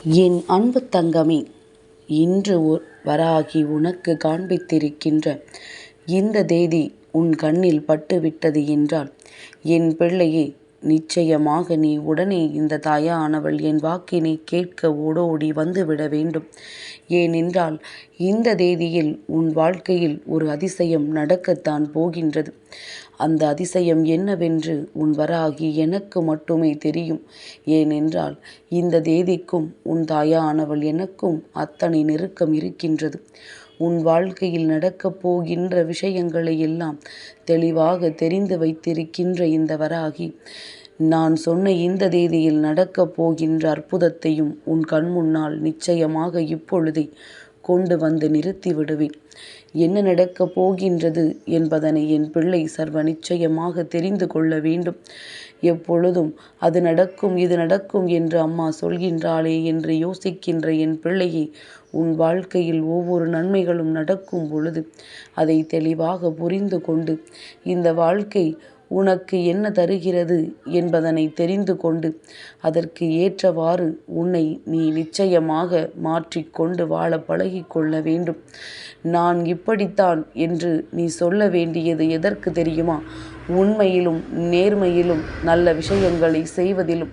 என் அன்பு தங்கமே இன்று வராகி உனக்கு காண்பித்திருக்கின்ற இந்த தேதி உன் கண்ணில் பட்டுவிட்டது என்றால் என் பிள்ளையே நிச்சயமாக நீ உடனே இந்த தாயானவள் என் வாக்கினை கேட்க ஓடோடி வந்துவிட வேண்டும். ஏனென்றால் இந்த தேதியில் உன் வாழ்க்கையில் ஒரு அதிசயம் நடக்கத்தான் போகின்றது. அந்த அதிசயம் என்னவென்று உன் வராகி எனக்கு மட்டுமே தெரியும். ஏனென்றால் இந்த தேதிக்கும் உன் தாயானவள் எனக்கும் அத்தனை நெருக்கம் இருக்கின்றது. உன் வாழ்க்கையில் நடக்கப் போகின்ற விஷயங்களை எல்லாம் தெளிவாக தெரிந்து வைத்திருக்கின்ற இந்த வராகி நான் சொன்ன இந்த தேதியில் நடக்கப் போகின்ற அற்புதத்தையும் உன் கண் முன்னால் நிச்சயமாக இப்பொழுதே கொண்டு வந்து நிறுத்தி விடுவேன் என்ன நடக்கப் போகின்றது என்பதனை என் பிள்ளை சர்வ நிச்சயமாக தெரிந்து கொள்ள வேண்டும். எப்பொழுதும் அது நடக்கும் இது நடக்கும் என்று அம்மா சொல்கின்றாளே என்று யோசிக்கின்ற என் பிள்ளையை உன் வாழ்க்கையில் ஒவ்வொரு நன்மைகளும் நடக்கும் பொழுது அதை தெளிவாக புரிந்து கொண்டு இந்த வாழ்க்கை உனக்கு என்ன தருகிறது என்பதனை தெரிந்து கொண்டு அதற்கு ஏற்றவாறு உன்னை நீ நிச்சயமாக மாற்றிக்கொண்டு வாழ பழகிக்கொள்ள வேண்டும். நான் இப்படித்தான் என்று நீ சொல்ல வேண்டியது எதற்கு தெரியுமா? உண்மையிலும் நேர்மையிலும் நல்ல விஷயங்களை செய்வதிலும்.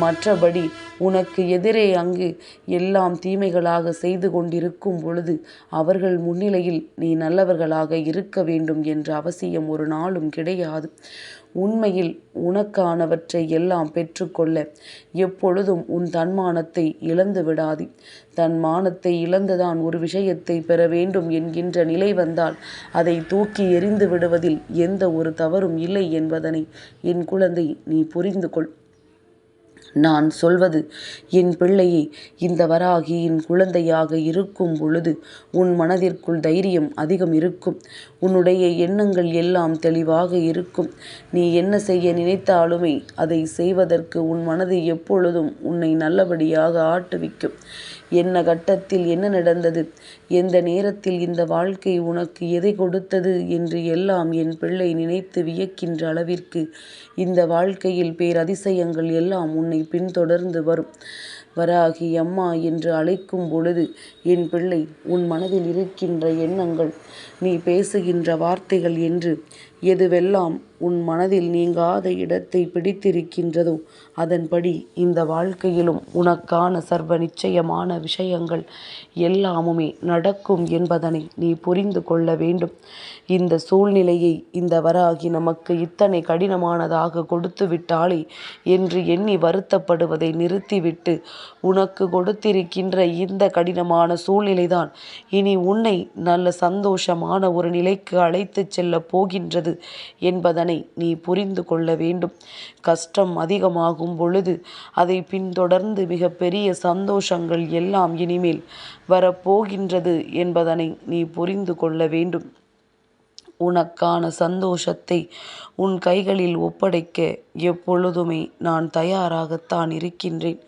மற்றபடி உனக்கு எதிரே அங்கு எல்லாம் தீமைகளாக செய்து கொண்டிருக்கும் பொழுது அவர்கள் முன்னிலையில் நீ நல்லவர்களாக இருக்க வேண்டும் என்ற அவசியம் ஒரு நாளும் கிடையாது. உண்மையில் உனக்கானவற்றை எல்லாம் பெற்றுக்கொள்ள எப்பொழுதும் உன் தன்மானத்தை இழந்து விடாது. தன்மானத்தை இழந்துதான் ஒரு விஷயத்தை பெற வேண்டும் என்கின்ற நிலை வந்தால் அதை தூக்கி எறிந்து விடுவதில் எந்த ஒரு தவறும் இல்லை என்பதனை என் குழந்தை நீ புரிந்து கொள் நான் சொல்வது என் பிள்ளையை இந்த வராகியின் குழந்தையாக இருக்கும் பொழுது உன் மனதிற்குள் தைரியம் அதிகம் இருக்கும். உன்னுடைய எண்ணங்கள் எல்லாம் தெளிவாக இருக்கும். நீ என்ன செய்ய நினைத்தாலுமே அதை செய்வதற்கு உன் மனது எப்பொழுதும் உன்னை நல்லபடியாக ஆட்டுவிக்கும். என்ன கட்டத்தில் என்ன நடந்தது? எந்த நேரத்தில் இந்த வாழ்க்கை உனக்கு எதை கொடுத்தது? என்று எல்லாம் என் பிள்ளை நினைத்து வியக்கின்ற அளவிற்கு இந்த வாழ்க்கையில் பேரதிசயங்கள் எல்லாம் உன்னை பின்தொடர்ந்து வரும். வராகி அம்மா என்று அழைக்கும் பொழுது என் பிள்ளை உன் மனதில் இருக்கின்ற எண்ணங்கள் நீ பேசுகின்ற வார்த்தைகள் என்று எதுவெல்லாம் உன் மனதில் நீங்காத இடத்தை பிடித்திருக்கின்றதோ அதன்படி இந்த வாழ்க்கையிலும் உனக்கான சர்வ நிச்சயமான விஷயங்கள் எல்லாமுமே நடக்கும் என்பதனை நீ புரிந்து கொள்ள வேண்டும். இந்த சூழ்நிலையை இந்த வராகி நமக்கு இத்தனை கடினமானதாக கொடுத்து விட்டாளே என்று எண்ணி வருத்தப்படுவதை நிறுத்திவிட்டு உனக்கு கொடுத்திருக்கின்ற இந்த கடினமான சூழ்நிலைதான். இனி உன்னை நல்ல சந்தோஷமான ஒரு நிலைக்கு அழைத்து செல்ல போகின்றது என்பதனை நீ புரிந்து கொள்ள வேண்டும். கஷ்டம் அதிகமாகும் பொழுது அதை பின்தொடர்ந்து மிகப்பெரிய சந்தோஷங்கள் எல்லாம் இனிமேல் வரப்போகின்றது என்பதனை நீ புரிந்து கொள்ள வேண்டும். உனக்கான சந்தோஷத்தை உன் கைகளில் ஒப்படைக்க எப்பொழுதுமே நான் தயாராகத்தான் இருக்கின்றேன்.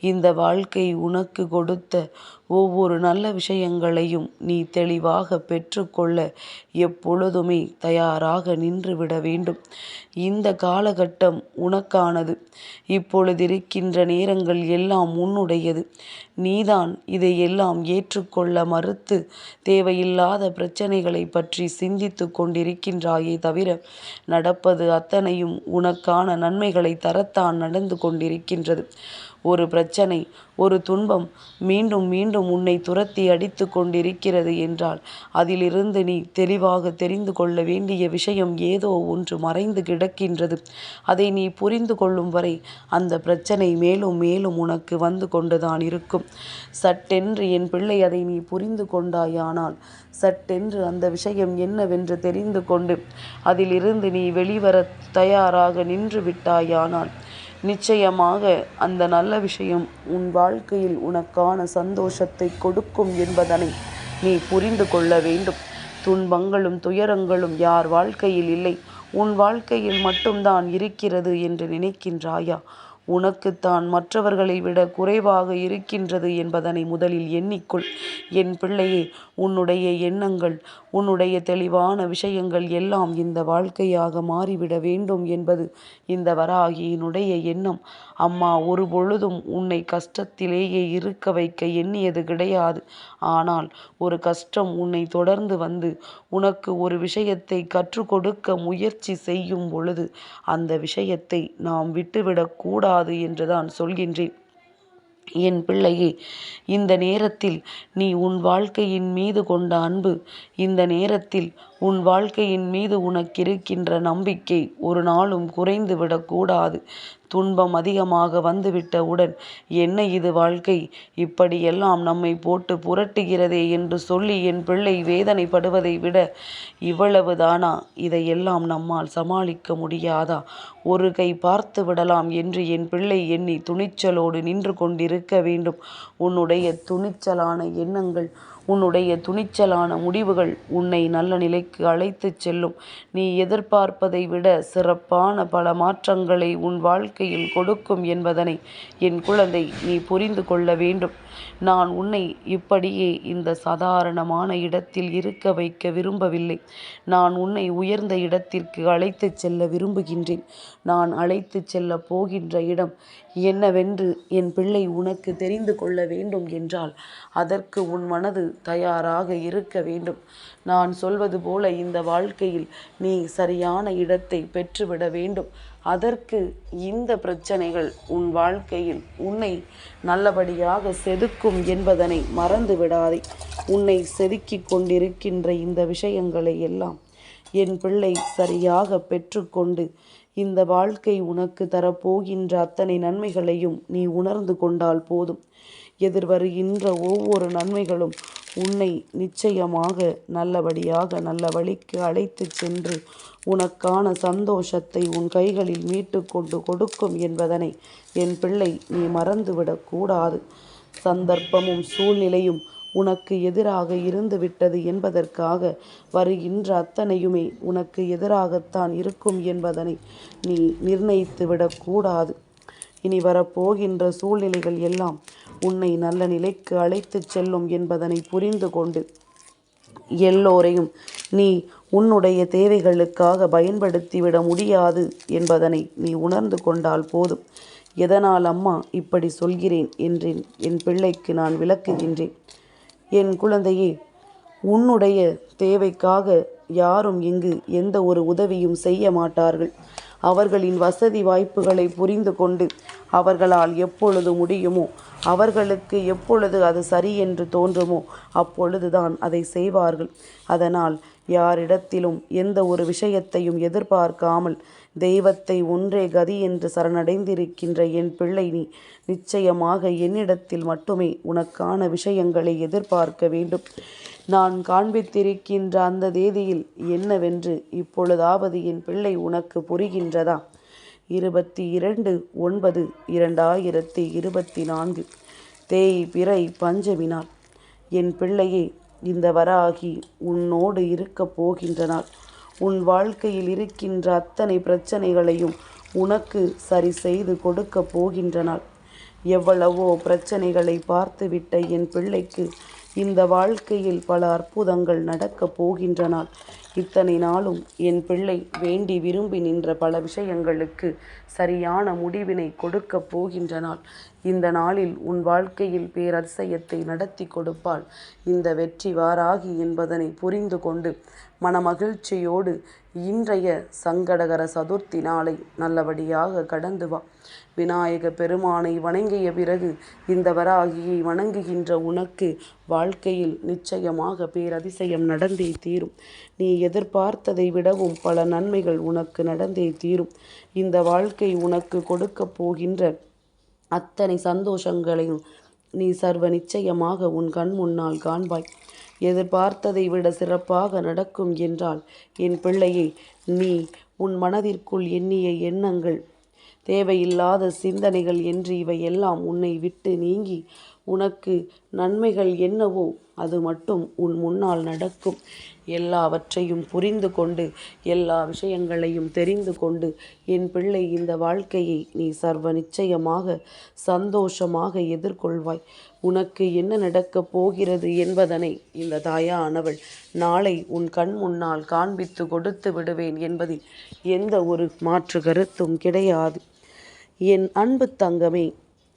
இந்த வாழ்க்கை உனக்கு கொடுத்த ஒவ்வொரு நல்ல விஷயங்களையும் நீ தெளிவாக பெற்றுக்கொள்ள எப்பொழுதுமே தயாராக நின்றுவிட வேண்டும். இந்த காலகட்டம் உனக்கானது. இப்பொழுதிருக்கின்ற நேரங்கள் எல்லாம் உன்னுடையது. நீதான் இதையெல்லாம் ஏற்றுக்கொள்ள மறுத்து தேவையில்லாத பிரச்சனைகளை பற்றி சிந்தித்து கொண்டிருக்கின்றாயே தவிர நடப்பது அத்தனையும் உனக்கான நன்மைகளை தரத்தான் நடந்து கொண்டிருக்கின்றது. ஒரு பிரச்சனை ஒரு துன்பம் மீண்டும் மீண்டும் உன்னை துரத்தி அடித்து கொண்டிருக்கிறது என்றால் அதிலிருந்து நீ தெளிவாக தெரிந்து கொள்ள வேண்டிய விஷயம் ஏதோ ஒன்று மறைந்து கிடக்கின்றது. அதை நீ புரிந்து கொள்ளும் வரை அந்த பிரச்சனை மேலும் மேலும் உனக்கு வந்து கொண்டுதான் இருக்கும். சட்டென்று என் பிள்ளை அதை நீ புரிந்து கொண்டாயானால் சட்டென்று அந்த விஷயம் என்னவென்று தெரிந்து கொண்டு அதிலிருந்து நீ வெளிவர தயாராக நின்று விட்டாயானால் நிச்சயமாக அந்த நல்ல விஷயம் உன் வாழ்க்கையில் உனக்கான சந்தோஷத்தை கொடுக்கும் என்பதனை நீ புரிந்து கொள்ள வேண்டும். துன்பங்களும் துயரங்களும் யார் வாழ்க்கையில் இல்லை? உன் வாழ்க்கையில் மட்டும்தான் இருக்கிறது என்று நினைக்கின்றாயா? உனக்குத்தான் மற்றவர்களை விட குறைவாக இருக்கின்றது என்பதனை முதலில் எண்ணிக்கொள். என் பிள்ளையே உன்னுடைய எண்ணங்கள் உன்னுடைய தெளிவான விஷயங்கள் எல்லாம் இந்த வாழ்க்கையாக மாறிவிட வேண்டும் என்பது இந்த வராகியினுடைய எண்ணம். அம்மா ஒரு பொழுதும் உன்னை கஷ்டத்திலேயே இருக்க வைக்க எண்ணியது கிடையாது. ஆனால் ஒரு கஷ்டம் உன்னை தொடர்ந்து வந்து உனக்கு ஒரு விஷயத்தை கற்றுக் கொடுக்க முயற்சி செய்யும் பொழுது அந்த விஷயத்தை நாம் விட்டுவிடக்கூடாது. என்றுதான் சொல்கின்றேன். என் பிள்ளையே இந்த நேரத்தில் நீ உன் வாழ்க்கையின் மீது கொண்ட அன்பு இந்த நேரத்தில் உன் வாழ்க்கையின் மீது உனக்கிருக்கின்ற நம்பிக்கை ஒரு நாளும் குறைந்து விடக்கூடாது. துன்பம் அதிகமாக வந்துவிட்டவுடன் என்ன இது வாழ்க்கை? இப்படியெல்லாம் நம்மை போட்டு புரட்டுகிறதே என்று சொல்லி என் பிள்ளை வேதனைப்படுவதை விட இவ்வளவுதானா? இதையெல்லாம் நம்மால் சமாளிக்க முடியாதா? ஒரு கை பார்த்து விடலாம் என்று என் பிள்ளை எண்ணி துணிச்சலோடு நின்று கொண்டிருக்க வேண்டும். உன்னுடைய துணிச்சலான எண்ணங்கள் உன்னுடைய துணிச்சலான முடிவுகள் உன்னை நல்ல நிலைக்கு அழைத்துச் செல்லும். நீ எதிர்பார்ப்பதை விட சிறப்பான பல மாற்றங்களை உன் வாழ்க்கையில் கொடுக்கும் என்பதனை என் குழந்தை நீ புரிந்து கொள்ள வேண்டும். நான் உன்னை இப்படியே இந்த சாதாரணமான இடத்தில் இருக்க வைக்க விரும்பவில்லை. நான் உன்னை உயர்ந்த இடத்திற்கு அழைத்துச் செல்ல விரும்புகின்றேன். நான் அழைத்துச் செல்ல போகின்ற இடம் என்னவென்று என் பிள்ளை உனக்கு தெரிந்து கொள்ள வேண்டும் என்றால் அதற்கு உன் மனது தயாராக இருக்க வேண்டும். நான் சொல்வது போல இந்த வாழ்க்கையில் நீ சரியான இடத்தை பெற்றுவிட வேண்டும். அதற்கு இந்த பிரச்சனைகள் உன் வாழ்க்கையில் உன்னை நல்லபடியாக செதுக்கும் என்பதனை மறந்து விடாதே. உன்னை செதுக்கிக் கொண்டிருக்கின்ற இந்த விஷயங்களை எல்லாம் என் பிள்ளை சரியாக பெற்றுக்கொண்டு இந்த வாழ்க்கை உனக்கு தரப்போகின்ற அத்தனை நன்மைகளையும் நீ உணர்ந்து கொண்டால் போதும். எதிர்வருகின்ற ஒவ்வொரு நன்மைகளும் உன்னை நிச்சயமாக நல்லபடியாக நல்ல வழிக்கு அழைத்து சென்று உனக்கான சந்தோஷத்தை உன் கைகளில் மீட்டு கொண்டு கொடுக்கும் என்பதனை என் பிள்ளை நீ மறந்துவிடக்கூடாது சந்தர்ப்பமும் சூழ்நிலையும் உனக்கு எதிராக இருந்து விட்டது என்பதற்காக வருகின்ற அத்தனையுமே உனக்கு எதிராகத்தான் இருக்கும் என்பதனை நீ நிர்ணயித்து விடக்கூடாது இனி வரப்போகின்ற சூழ்நிலைகள் எல்லாம் உன்னை நல்ல நிலைக்கு அழைத்துச் செல்லும் என்பதனை புரிந்து கொண்டு எல்லோரையும் நீ உன்னுடைய தேவைகளுக்காக பயன்படுத்திவிட முடியாது என்பதனை நீ உணர்ந்து கொண்டால் போதும். எதனால் அம்மா இப்படி சொல்கிறேன் என்றேன். என் பிள்ளைக்கு நான் விளக்குகின்றேன். என் குழந்தையே உன்னுடைய தேவைக்காக யாரும் இங்கு எந்த ஒரு உதவியும் செய்ய மாட்டார்கள். அவர்களின் வசதி வாய்ப்புகளை புரிந்து கொண்டு அவர்களால் எப்பொழுது முடியுமோ அவர்களுக்கு எப்பொழுது அது சரி என்று தோன்றுமோ அப்பொழுதுதான் அதை செய்வார்கள். அதனால் யாரிடத்திலும் எந்த ஒரு விஷயத்தையும் எதிர்பார்க்காமல் தெய்வத்தை ஒன்றே கதி என்று சரணடைந்திருக்கின்ற என் பிள்ளை நீ நிச்சயமாக என்னிடத்தில் மட்டுமே உனக்கான விஷயங்களை எதிர்பார்க்க வேண்டும். நான் காண்பித்திருக்கின்ற அந்த தேதியில் என்னவென்று இப்பொழுதாவது என் பிள்ளை உனக்கு புரிகின்றதா? இருபத்தி இரண்டு ஒன்பது இரண்டாயிரத்தி இருபத்தி நான்கு. தேய் பிறை பஞ்சமினாள் என் பிள்ளையே இந்த வராகி உன்னோடு இருக்கப் போகின்ற நாள் உன் வாழ்க்கையில் இருக்கின்ற அத்தனை பிரச்சனைகளையும் உனக்கு சரி செய்து கொடுக்கப் போகின்றனாள். எவ்வளவோ பிரச்சனைகளை பார்த்துவிட்ட என் பிள்ளைக்கு இந்த வாழ்க்கையில் பல அற்புதங்கள் நடக்கப் போகின்றனால் இத்தனை நாளும் என் பிள்ளை வேண்டி விரும்பி நின்ற பல விஷயங்களுக்கு சரியான முடிவினை கொடுக்கப் போகின்ற நாள் இந்த நாளில் உன் வாழ்க்கையில் பேரதிசயத்தை நடத்தி கொடுப்பாள். இந்த வெற்றி வாராகி என்பதனை புரிந்து கொண்டு மனமகிழ்ச்சியோடு இன்றைய சங்கடகர சதுர்த்தி நாளை நல்லபடியாக கடந்து வா. விநாயக பெருமானை வணங்கிய பிறகு இந்த வராகியை வணங்குகின்ற உனக்கு வாழ்க்கையில் நிச்சயமாக பேரதிசயம் நடந்தே தீரும். நீ எதிர்பார்த்ததை விடவும் பல நன்மைகள் உனக்கு நடந்தே தீரும். இந்த வாழ்க்கை உனக்கு கொடுக்கப் போகின்ற அத்தனை சந்தோஷங்களையும் நீ சர்வ நிச்சயமாக உன் கண் முன்னால் காண்பாய். எதிர்பார்த்ததை விட சிறப்பாக நடக்கும் என்றால் என் பிள்ளையை நீ உன் மனதிற்குள் எண்ணிய எண்ணங்கள் தேவையில்லாத சிந்தனைகள் என்று இவை எல்லாம் உன்னை விட்டு நீங்கி உனக்கு நன்மைகள் என்னவோ அது மட்டும் உன் முன்னால் நடக்கும். எல்லாவற்றையும் புரிந்து கொண்டு எல்லா விஷயங்களையும் தெரிந்து கொண்டு என் பிள்ளை இந்த வாழ்க்கையை நீ சர்வ நிச்சயமாக சந்தோஷமாக எதிர்கொள்வாய். உனக்கு என்ன நடக்கப் போகிறது என்பதனை இந்த தாயானவள் நாளை உன் கண் முன்னால் காண்பித்து கொடுத்து விடுவேன் என்பதில் எந்த ஒரு மாற்று கருத்தும் கிடையாது. என் அன்பு தங்கமே